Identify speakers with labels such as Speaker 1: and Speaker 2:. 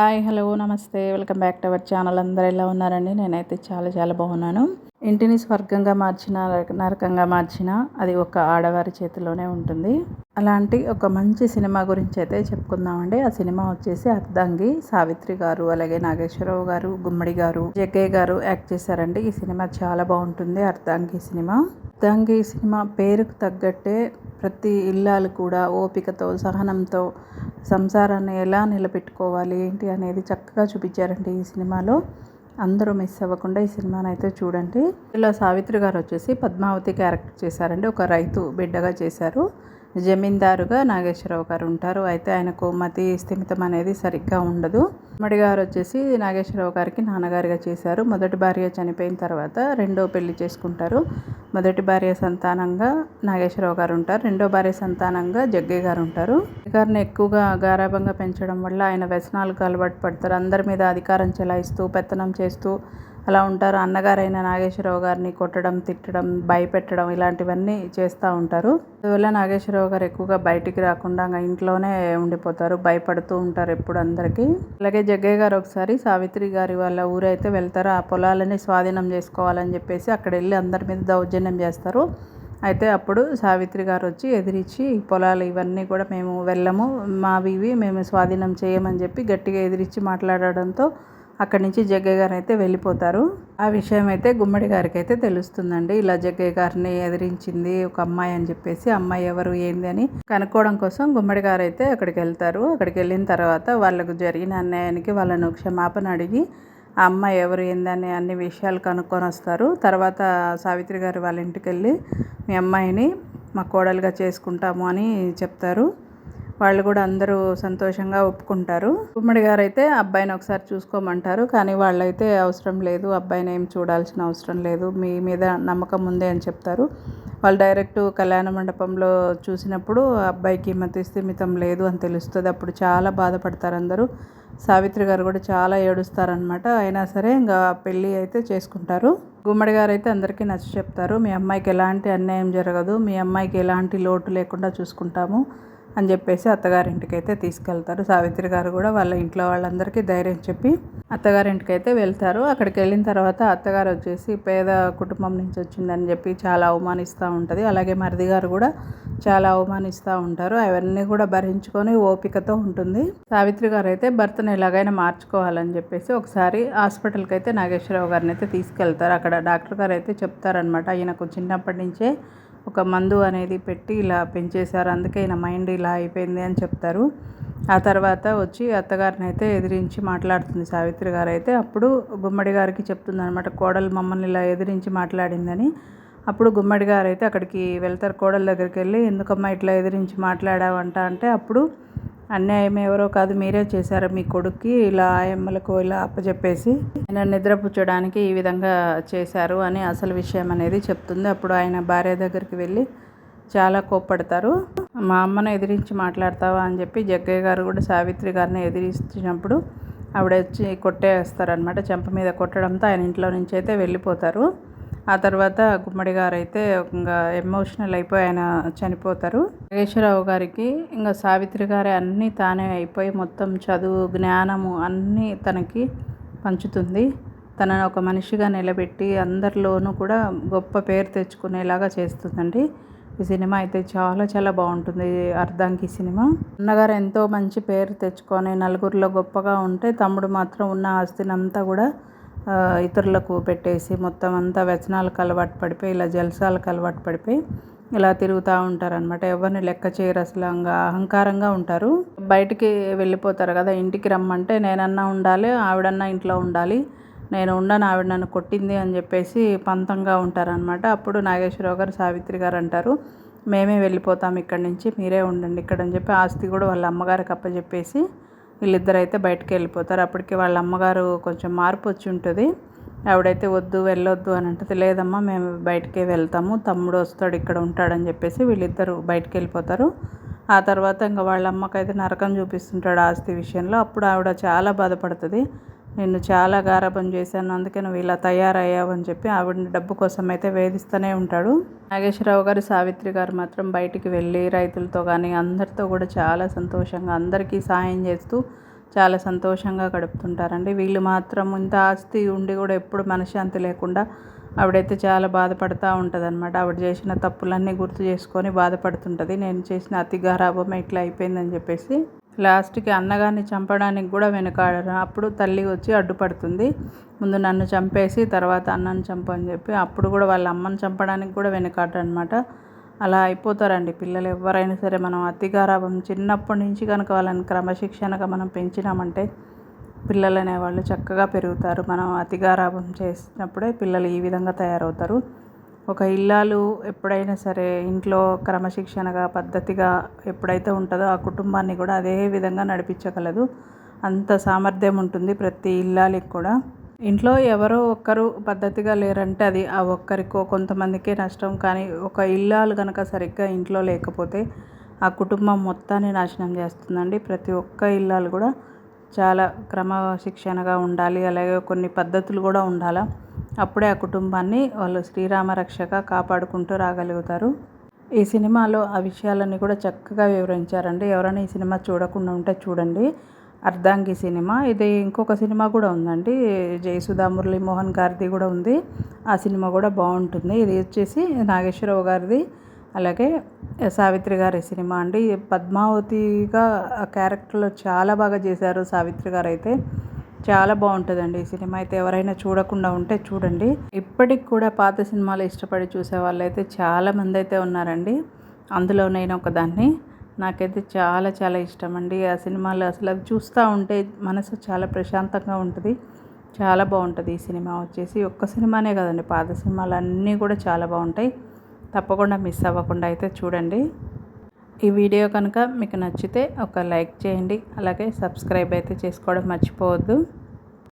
Speaker 1: Hi hello namaste. Welcome back to our channel. అందరూ ఎలా ఉన్నారండి? నేనైతే చాలా చాలా బాగున్నాను. ఇంటిని స్వర్గంగా మార్చిన నరకంగా మార్చిన అది ఒక ఆడవారి చేతిలోనే ఉంటుంది. అలాంటి ఒక మంచి సినిమా గురించి అయితే చెప్పుకుందామండి. ఆ సినిమా వచ్చేసి అర్ధంగి సావిత్రి గారు అలాగే నాగేశ్వరరావు గారు గుమ్మడి గారు జగ్గయ్య గారు యాక్ట్ చేశారండి. ఈ సినిమా చాలా బాగుంటుంది అర్ధంగి సినిమా. అర్ధంగి సినిమా పేరుకు తగ్గట్టే ప్రతి ఇల్లాలు కూడా ఓపికతో సహనంతో సంసారాన్ని ఎలా నిలబెట్టుకోవాలి ఏంటి అనేది చక్కగా చూపించారండి ఈ సినిమాలో. అందరూ మిస్ అవ్వకుండా ఈ సినిమాని అయితే చూడండి. ఇలా సావిత్రి గారు వచ్చేసి పద్మావతి క్యారెక్టర్ చేశారండి. ఒక రైతు బిడ్డగా చేశారు. జమీందారుగా నాగేశ్వరరావు గారు ఉంటారు. అయితే ఆయనకు మతి స్థిమితం అనేది సరిగ్గా ఉండదు. మడి గారు వచ్చేసి నాగేశ్వరరావు గారికి నాన్నగారిగా చేశారు. మొదటి భార్య చనిపోయిన తర్వాత రెండో పెళ్ళి చేసుకుంటారు. మొదటి భార్య సంతానంగా నాగేశ్వరరావు గారు ఉంటారు. రెండో భార్య సంతానంగా జగ్గయ్య గారు ఉంటారు. గారిని ఎక్కువగా గారాభంగా పెంచడం వల్ల ఆయన వ్యసనాలకు అలవాటు పడతారు. అందరి మీద అధికారం చెలాయిస్తూ పెత్తనం చేస్తూ అలా ఉంటారు. అన్నగారైన నాగేశ్వరరావు గారిని కొట్టడం తిట్టడం భయపెట్టడం ఇలాంటివన్నీ చేస్తూ ఉంటారు. అందువల్ల నాగేశ్వరరావు గారు ఎక్కువగా బయటికి రాకుండా ఇంట్లోనే ఉండిపోతారు. భయపడుతూ ఉంటారు ఎప్పుడు అందరికీ. అలాగే జగ్గయ్య గారు ఒకసారి సావిత్రి గారి వాళ్ళ ఊరైతే వెళ్తారు. ఆ పొలాలని స్వాధీనం చేసుకోవాలని చెప్పేసి అక్కడ వెళ్ళి అందరి మీద దౌర్జన్యం చేస్తారు. అయితే అప్పుడు సావిత్రి గారు వచ్చి ఎదిరించి పొలాలు ఇవన్నీ కూడా మేము వెళ్ళము. మావి ఇవి మేము స్వాధీనం చేయమని చెప్పి గట్టిగా ఎదిరించి మాట్లాడడంతో అక్కడి నుంచి జగ్గయ్య గారు అయితే వెళ్ళిపోతారు. ఆ విషయం అయితే గుమ్మడి గారికి అయితే తెలుస్తుందండి. ఇలా జగ్గయ్య గారిని ఎదిరించింది ఒక అమ్మాయి అని చెప్పేసి అమ్మాయి ఎవరు ఏంది అని కనుక్కోవడం కోసం గుమ్మడి గారు అయితే అక్కడికి వెళ్తారు. అక్కడికి వెళ్ళిన తర్వాత వాళ్ళకు జరిగిన అన్యాయానికి వాళ్ళను క్షమాపణ అడిగి ఆ అమ్మాయి ఎవరు ఏందని అన్ని విషయాలు కనుక్కొని వస్తారు. తర్వాత సావిత్రి గారు వాళ్ళ ఇంటికి వెళ్ళి మీ అమ్మాయిని మా కోడలుగా చేసుకుంటాము అని చెప్తారు. వాళ్ళు కూడా అందరూ సంతోషంగా ఒప్పుకుంటారు. గుమ్మడి గారు అయితే అబ్బాయిని ఒకసారి చూసుకోమంటారు కానీ వాళ్ళైతే అవసరం లేదు అబ్బాయిని ఏం చూడాల్సిన అవసరం లేదు మీ మీద నమ్మకం ఉంది అని చెప్తారు. వాళ్ళు డైరెక్ట్ కళ్యాణ మండపంలో చూసినప్పుడు అబ్బాయికి మతి స్థిమితం లేదు అని తెలుస్తుంది అప్పుడు చాలా బాధపడతారు అందరూ. సావిత్రి గారు కూడా చాలా ఏడుస్తారనమాట అయినా సరే ఇంకా పెళ్ళి అయితే చేసుకుంటారు. గుమ్మడి గారు అయితే అందరికీ నచ్చ చెప్తారు మీ అమ్మాయికి ఎలాంటి అన్యాయం జరగదు మీ అమ్మాయికి ఎలాంటి లోటు లేకుండా చూసుకుంటాము. అని చెప్పేసి అత్తగారింటికి అయితే తీసుకెళ్తారు. సావిత్రి గారు కూడా వాళ్ళ ఇంట్లో వాళ్ళందరికీ ధైర్యం చెప్పి అత్తగారింటికి అయితే వెళ్తారు. అక్కడికి వెళ్ళిన తర్వాత అత్తగారు వచ్చేసి పేద కుటుంబం నుంచి వచ్చిందని చెప్పి చాలా అవమానిస్తూ ఉంటుంది. అలాగే మరిది గారు కూడా చాలా అవమానిస్తూ ఉంటారు. అవన్నీ కూడా భరించుకొని ఓపికతో ఉంటుంది. సావిత్రి గారు అయితే భర్తను ఎలాగైనా మార్చుకోవాలని చెప్పేసి ఒకసారి హాస్పిటల్కి అయితే నాగేశ్వరరావు గారిని అయితే తీసుకెళ్తారు. అక్కడ డాక్టర్ గారు అయితే చెప్తారనమాట ఈయనకు చిన్నప్పటి నుంచే ఒక మందు అనేది పెట్టి ఇలా పెంచేశారు. అందుకే ఈయన మైండ్ ఇలా అయిపోయింది అని చెప్తారు. ఆ తర్వాత వచ్చి అత్తగారిని అయితే ఎదిరించి మాట్లాడుతుంది సావిత్రి గారు. అయితే అప్పుడు గుమ్మడి గారికి చెప్తుంది అనమాట కోడలు మమ్మల్ని ఇలా ఎదిరించి మాట్లాడిందని. అప్పుడు గుమ్మడి గారు అయితే అక్కడికి వెళ్తారు కోడల దగ్గరికి వెళ్ళి ఎందుకమ్మా ఇట్లా ఎదిరించి మాట్లాడావంట? అంటే అప్పుడు అన్యాయం ఎవరో కాదు మీరే చేశారు మీ కొడుక్కి ఇలా ఆయమ్మలకు ఇలా అప్పచెప్పేసి ఆయన నిద్రపుచ్చడానికి ఈ విధంగా చేశారు అని అసలు విషయం అనేది చెప్తుంది. అప్పుడు ఆయన భార్య దగ్గరికి వెళ్ళి చాలా కోప్పడతారు. మా అమ్మను ఎదిరించి మాట్లాడతావా? అని చెప్పి జగ్గయ్య గారు కూడా సావిత్రి గారిని ఎదిరించినప్పుడు ఆవిడ వచ్చి కొట్టేస్తారనమాట చెంప మీద కొట్టడంతో ఆయన ఇంట్లో నుంచి అయితే వెళ్ళిపోతారు. ఆ తర్వాత గుమ్మడి గారు అయితే ఇంకా ఎమోషనల్ అయిపోయి ఆయన చనిపోతారు. నాగేశ్వరరావు గారికి ఇంకా సావిత్రి గారే అన్నీ తానే అయిపోయి మొత్తం చదువు జ్ఞానము అన్నీ తనకి పంచుతుంది. తనను ఒక మనిషిగా నిలబెట్టి అందరిలోనూ కూడా గొప్ప పేరు తెచ్చుకునేలాగా చేస్తుందండి. ఈ సినిమా అయితే చాలా చాలా బాగుంటుంది అర్ధాంకి సినిమా. అన్నగారు ఎంతో మంచి పేరు తెచ్చుకొని నలుగురిలో గొప్పగా ఉంటే తమ్ముడు మాత్రం ఉన్న ఆస్తినంతా కూడా ఇతరులకు పెట్టేసి మొత్తం అంతా వ్యసనాలకు అలవాటు పడిపోయి ఇలా జలసాలకు అలవాటు పడిపోయి ఇలా తిరుగుతూ ఉంటారనమాట ఎవరిని లెక్క చేయరు అసలు అహంకారంగా ఉంటారు. బయటికి వెళ్ళిపోతారు కదా ఇంటికి రమ్మంటే నేనన్నా ఉండాలి ఆవిడన్నా ఇంట్లో ఉండాలి నేను ఉండను ఆవిడ నన్ను కొట్టింది అని చెప్పేసి పంతంగా ఉంటారనమాట అప్పుడు నాగేశ్వరరావు గారు సావిత్రి గారు అంటారు మేమే వెళ్ళిపోతాం ఇక్కడి నుంచి మీరే ఉండండి ఇక్కడ అని చెప్పి ఆస్తి కూడా వాళ్ళ అమ్మగారికి అప్పచెప్పేసి వీళ్ళిద్దరు అయితే బయటకు వెళ్ళిపోతారు. అప్పటికి వాళ్ళ అమ్మగారు కొంచెం మార్పు వచ్చి ఉంటుంది. ఆవిడైతే వద్దు వెళ్ళొద్దు అని అంటది. లేదమ్మా మేము బయటకే వెళ్తాము. తమ్ముడు వస్తాడు ఇక్కడ ఉంటాడని చెప్పేసి వీళ్ళిద్దరు బయటకు వెళ్ళిపోతారు. ఆ తర్వాత ఇంకా వాళ్ళ అమ్మకైతే నరకం చూపిస్తుంటాడు ఆస్తి విషయంలో. అప్పుడు ఆవిడ చాలా బాధపడుతుంది. నిన్ను చాలా గారాబం చేశాను అందుకే నువ్వు ఇలా తయారయ్యావు అని చెప్పి ఆవిడని డబ్బు కోసం అయితే వేధిస్తూనే ఉంటాడు. నాగేశ్వరరావు గారు సావిత్రి గారు మాత్రం బయటికి వెళ్ళి రైతులతో కానీ అందరితో కూడా చాలా సంతోషంగా అందరికీ సాయం చేస్తూ చాలా సంతోషంగా గడుపుతుంటారండి. వీళ్ళు మాత్రం ఇంత ఆస్తి ఉండి కూడా ఎప్పుడు మనశ్శాంతి లేకుండా ఆవిడైతే చాలా బాధపడుతూ ఉంటుంది అనమాట ఆవిడ చేసిన తప్పులన్నీ గుర్తు చేసుకొని బాధపడుతుంటుంది. నేను చేసిన అతి గారాభం ఇట్లా అయిపోయిందని చెప్పేసి లాస్ట్కి అన్నగారిని చంపడానికి కూడా వెనకాడరు? అప్పుడు తల్లి వచ్చి అడ్డుపడుతుంది. ముందు నన్ను చంపేసి తర్వాత అన్నను చంపని చెప్పి అప్పుడు కూడా వాళ్ళ అమ్మని చంపడానికి కూడా వెనకాడరు అనమాట అలా అయిపోతారండి పిల్లలు. ఎవరైనా సరే మనం అతిగారాభం చిన్నప్పటి నుంచి కనుక వాళ్ళని క్రమశిక్షణగా మనం పెంచినామంటే పిల్లలు అనేవాళ్ళు చక్కగా పెరుగుతారు. మనం అతిగారాభం చేసినప్పుడే పిల్లలు ఈ విధంగా తయారవుతారు. ఒక ఇల్లాలు ఎప్పుడైనా సరే ఇంట్లో క్రమశిక్షణగా పద్ధతిగా ఎప్పుడైతే ఉంటుందో ఆ కుటుంబాన్ని కూడా అదే విధంగా నడిపించగలదు. అంత సామర్థ్యం ఉంటుంది ప్రతి ఇల్లాలికి కూడా. ఇంట్లో ఎవరో ఒక్కరు పద్ధతిగా లేరంటే అది ఆ ఒక్కరికో కొంతమందికే నష్టం. కానీ ఒక ఇల్లాలు కనుక సరిగ్గా ఇంట్లో లేకపోతే ఆ కుటుంబం మొత్తాన్ని నాశనం చేస్తుందండి. ప్రతి ఒక్క ఇల్లాలు కూడా చాలా క్రమశిక్షణగా ఉండాలి. అలాగే కొన్ని పద్ధతులు కూడా ఉండాలి. అప్పుడే ఆ కుటుంబాన్ని వాళ్ళు శ్రీరామ రక్షగా కాపాడుకుంటూ రాగలుగుతారు. ఈ సినిమాలో ఆ విషయాలన్నీ కూడా చక్కగా వివరించారండి. ఎవరైనా ఈ సినిమా చూడకుండా ఉంటే చూడండి. అర్ధాంగి సినిమా. ఇది ఇంకొక సినిమా కూడా ఉందండి. జయసుధా మురళీమోహన్ గారిది కూడా ఉంది. ఆ సినిమా కూడా బాగుంటుంది. ఇది వచ్చేసి నాగేశ్వరరావు గారిది. అలాగే సావిత్రి గారి సినిమా అండి. పద్మావతిగా క్యారెక్టర్లో చాలా బాగా చేశారు సావిత్రి గారు అయితే చాలా బాగుంటుందండి ఈ సినిమా. అయితే ఎవరైనా చూడకుండా ఉంటే చూడండి. ఇప్పటికి కూడా పాత సినిమాలు ఇష్టపడి చూసే వాళ్ళైతే చాలామంది అయితే ఉన్నారండి. అందులో నేను ఒకదాన్ని. నాకైతే చాలా చాలా ఇష్టం అండి ఆ సినిమాలు అసలు అవి చూస్తూ ఉంటే మనసు చాలా ప్రశాంతంగా ఉంటుంది. చాలా బాగుంటుంది ఈ సినిమా వచ్చేసి. ఒక్క సినిమానే కదండి. పాత సినిమాలు అన్నీ కూడా చాలా బాగుంటాయి. తప్పకుండా మిస్ అవ్వకుండా అయితే చూడండి. ఈ వీడియో కనుక మీకు నచ్చితే ఒక లైక్ చేయండి. అలాగే సబ్స్క్రైబ్ అయితే చేసుకోవడం మర్చిపోవద్దు.